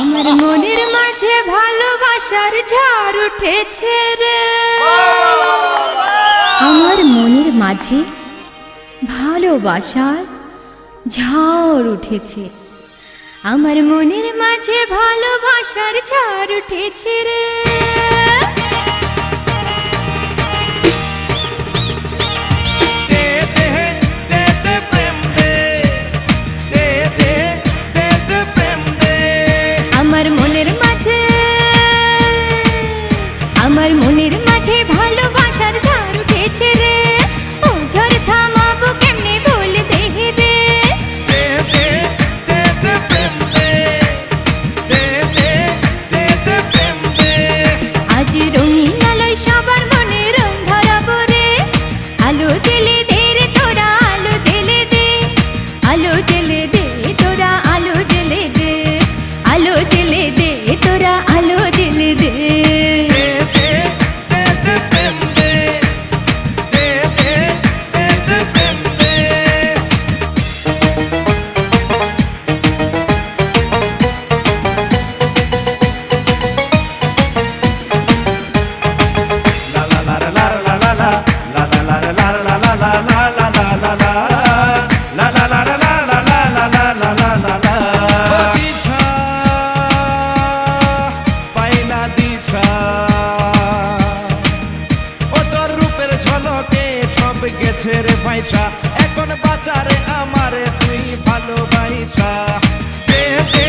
আমার মনের মাঝে ভালোবাসার ঝড় উঠেছে রে। আমার মনের মাঝে ভালোবাসার ঝড় উঠেছে। আমার মনের মাঝে ভালোবাসার ঝড় উঠেছে রে। আমার মনের মাঝে ভালোবাসার ঝড় উঠেছে রে। ও ঝড় থামাবো কেমনে বল দেহে দে আজ রঙিন আলোয় সবার মনে রং ধরাবো রে। আলো জেলে দে রে তোরা আলো জেলে দে। আলো জেলে দে তোরা আলো জেলে দে। আলো জেলে দে তোরা গেছে রে পয়সা এখন বাজারে আমারে তুই ভালোবাসা দে দে